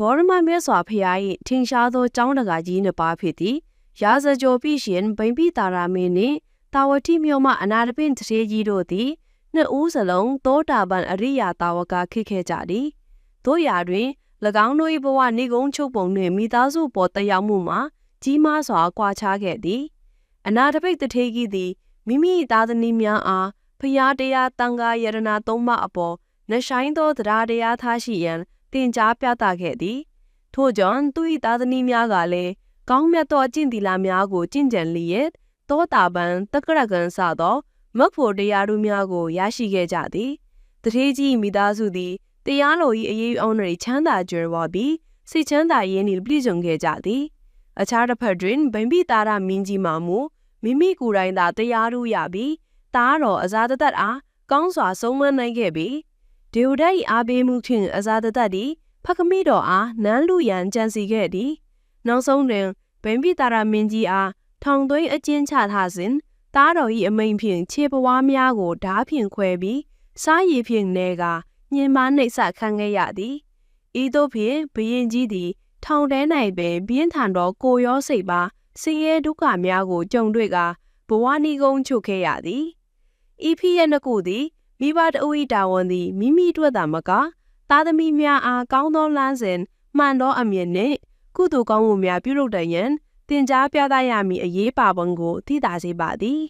ဂေါရမမြတ်စွာဘုရား၏ထင်ရှားသောကျောင်းတကာကြီးနှစ်ပါးဖြစ်သည်ရာဇကျော်ပြရှင်ဗိမ္ပိတာရာမင်းနှင့်တာဝတိမြို့မှအနာတပင်တရေကြီးတို့သည်နှစ်ဦးစလုံးသောတာပန်အရိယာတာဝကခိခဲ့ကြသည်တို့ရာတွင်၎င်းတို့၏ဘဝနေကုန်းချုပ်ပုံနှင့်မိသားစုပေါ်တက်ရောက်မှုမှာကြီးမားစွာကွာခြားခဲ့သည် အနာတပိတ်တထေကြီးသည်မိမိသားသမီးများအားဖျားတရားတန်ခါယရနာသုံးပါအပေါ်နှဆိုင်သောတရားတရားထားရှိရန် တင် जा ပြသခဲ့သည်ထို့ကြောင့်သူ၏သားသမီးများကလည်းကောင်းမြတ်သောအကျင့်သီလများကိုကျင့်ကြံလျက်တောတာပန်တက္ကရကံစသောမတ်ဖို့တရားတို့များကိုရရှိခဲ့ကြသည်တထေကြီးမိသားစုသည်တရားလို၏အရေးအောင်တွေချမ်းသာကြွယ်ဝပြီးစိတ်ချမ်းသာရင်းနှင့်ပြည့်စုံခဲ့ကြသည်အခြားတစ်ဖက်တွင်ဗိမ္ပိတာရမင်းကြီးမှမူမိမိကိုယ်တိုင်သာတရားရူရပြီးတားတော်အဇာတသက်အားကောင်းစွာဆုံးမနိုင်ခဲ့ပြီး ဒေဝဒတ်၏အားပေးမှုဖြင့်အဇာတသက်သည်ဖခမိတော်အားနန်းလူရန်ကြံစီခဲ့သည်နောက်ဆုံးတွင်ဗိမ္ပိတာရမင်းကြီးအားထောင်သွင်းအကျဉ်းချထားစဉ်တားတော်၏အမိန်ဖြင့်ခြေပွားများကိုဓားဖြင့်ခွဲပြီးစားရည်ဖြင့်နေကညင်မာနှိပ်စခံခဲ့ရသည်ဤသို့ဖြင့်ဘရင်ကြီးသည် ထောင်ထဲ၌ပင်ပြင်းထန်သောကိုရောစိတ်ပါဆင်းရဲဒုက္ခများကိုကြုံတွေ့ကာဘဝနီကုန်းချုပ်ခဲ့ရသည်ဤဖြစ်ရနှစ်ခုသည် မိဘတဦး၏တာဝန်သည်မိမိတို့သာမက သားသမီးများအားကောင်းသောလမ်းစဉ်မှန်သောအမြင်နှင့်ကုသိုလ်ကောင်းမှုများပြုလုပ်တတ်ရန်တင် जा ပြသရမည်အရေးပါပုံကိုသိသာစေပါသည်